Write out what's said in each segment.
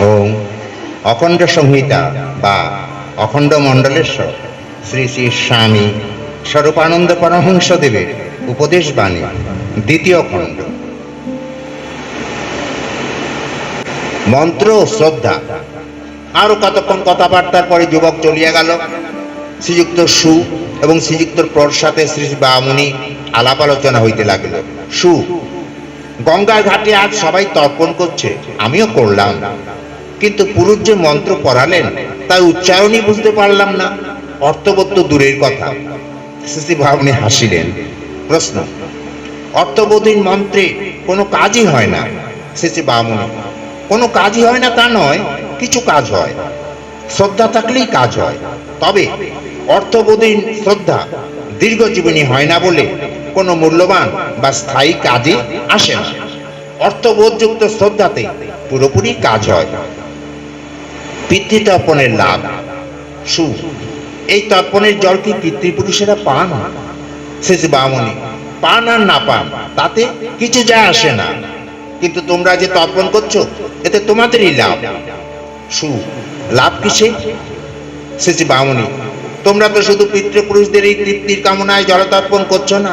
ওম অখণ্ড সংহিতা বা অখণ্ড মণ্ডলেশ্বর। শ্রী শ্রী স্বামী স্বরূপানন্দ পরমহংস দেবের উপদেশ বাণী, দ্বিতীয় খণ্ড। মন্ত্র ও শ্রদ্ধা। আরও কতক্ষণ কথাবার্তার পরে যুবক চলিয়া গেল? শ্রীযুক্ত সু এবং শ্রীযুক্তর প্রসাতে শ্রী শ্রী বামুনি আলাপ আলোচনা হইতে লাগিল। সু, গঙ্গার ঘাটে আজ সবাই তর্পণ করছে, আমিও করলাম। কিন্তু পুরুষ যে মন্ত্র পড়ালেন, তার উচ্চারণই বুঝতে পারলাম না। অর্থবোধ দূরের কথা। শ্রী ভাবনি হাসিলেন। প্রশ্ন, অর্থবোধীন মন্ত্রে কোনো কাজই হয় না? শ্রী বামুনি, কোনো কাজই হয় না তা নয়, কিছু কাজ হয়। শ্রদ্ধা থাকলেই কাজ হয়। তবে অর্থবোধীন শ্রদ্ধা দীর্ঘজীবনী হয় না বলে কোনো মূল্যবান বা স্থায়ী কাজে আসে না। অর্থবোধযুক্ত শ্রদ্ধাতে পুরোপুরি কাজ হয়। পিতৃতর্পণের লাভ সু এই তর্পণের জল কি পিতৃপুরুষেরা পান? শেষ বামনি, পান আর না পান, তাতে কিছু যায় আসে না। কিন্তু তোমরা যে তর্পণ করছ, এতে তোমাদেরই লাভ। সু লাভ কিসে? শেষ বামনি, তোমরা তো শুধু পিতৃপুরুষদের এই তৃপ্তির কামনায় জলতর্পণ করছ না।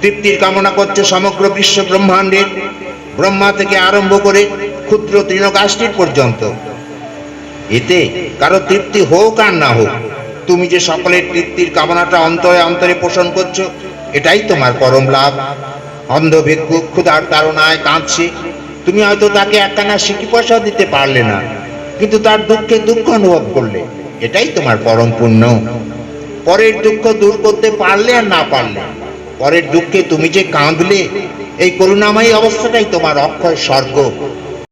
তৃপ্তির কামনা করছ সমগ্র বিশ্ব ব্রহ্মাণ্ডের। ব্রহ্মা থেকে আরম্ভ করে ক্ষুদ্র তৃণগাছটির পর্যন্ত। এতে কারও তৃপ্তি হোক আর না হোক, তুমি যে সকলের তৃপ্তির কামনাটা অন্তরে অন্তরে পোষণ করছ, এটাই তোমার পরম লাভ। অন্ধ ভিক্ষুক ক্ষুধার তাড়নায় কাঁদছে। তুমি হয়তো তাকে একখানা সিকি পয়সা দিতে পারলে না, কিন্তু তার দুঃখে দুঃখ অনুভব করলে, এটাই তোমার পরম পুণ্য। পরের দুঃখ দূর করতে পারলে আর না পারলে, পরের দুঃখে তুমি যে কাঁদলে, এই করুণাময়ী অবস্থাটাই তোমার অক্ষয় স্বর্গ।